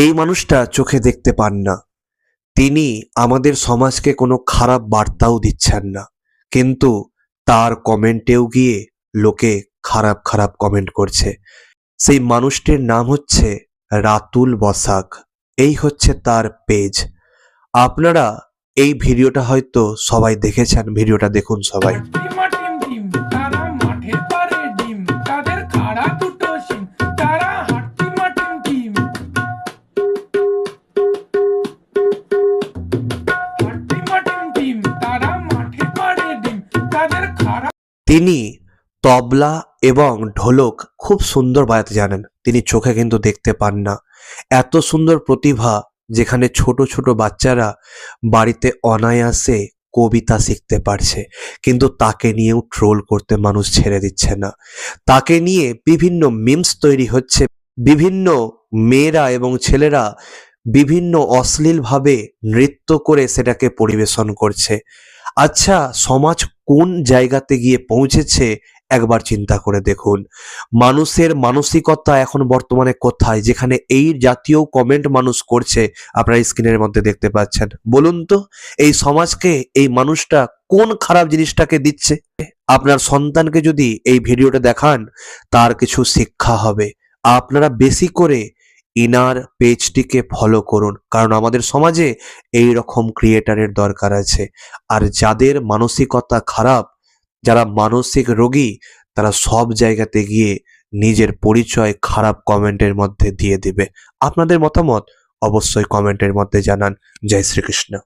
এই মানুষটা চোখে দেখতে পান না। তিনি আমাদের সমাজকে কোনো খারাপ বার্তাও দিচ্ছেন না। কিন্তু তার কমেন্টেও গিয়ে লোকে খারাপ খারাপ কমেন্ট করছে। সেই মানুষটির নাম হচ্ছে রাতুল বসাক। এই হচ্ছে তার পেজ। আপনারা এই ভিডিওটা হয়তো সবাই দেখেছেন। ভিডিওটা দেখুন সবাই। তিনি তবলা এবং ঢোলক খুব সুন্দর বাজাতে জানেন। তিনি চোখে কিন্তু দেখতে পান না। এত সুন্দর প্রতিভা যেখানে ছোট ছোট বাচ্চারা বাড়িতে অনায়াসে কবিতা শিখতে পারছে, কিন্তু তাকে নিয়েও ট্রোল করতে মানুষ ছেড়ে দিচ্ছে না। তাকে নিয়ে বিভিন্ন মিমস তৈরি হচ্ছে। বিভিন্ন মেয়েরা এবং ছেলেরা বিভিন্ন অশ্লীলভাবে নৃত্য করে সেটাকে পরিবেশন করছে। আচ্ছা সমাজ কোন জায়গাতে গিয়ে পৌঁছেছে একবার চিন্তা করে দেখুন। মানুষের মানসিকতা এখন বর্তমানে কোথায়? যেখানে এই জাতীয় কমেন্ট মানুষ করছে, আপনারা স্ক্রিনের মধ্যে দেখতে পাচ্ছেন। বলুন তো, এই সমাজকে, এই মানুষটা কোন খারাপ জিনিসটাকে দিচ্ছে? আপনার সন্তানকে যদি এই ভিডিওটা দেখান, তার কিছু শিক্ষা হবে। আপনারা বেশি করে ইনার পেজটিকে ফলো করুন। কারণ আমাদের সমাজে এই রকম ক্রিয়েটারের দরকার আছে। আর যাদের মানসিকতা খারাপ, যারা মানসিক রোগী, তারা সব জায়গাতে গিয়ে নিজের পরিচয় খারাপ কমেন্টের মধ্যে দিয়ে দিবে। আপনাদের মতামত অবশ্যই কমেন্টের মধ্যে জানান। জয় শ্রীকৃষ্ণ।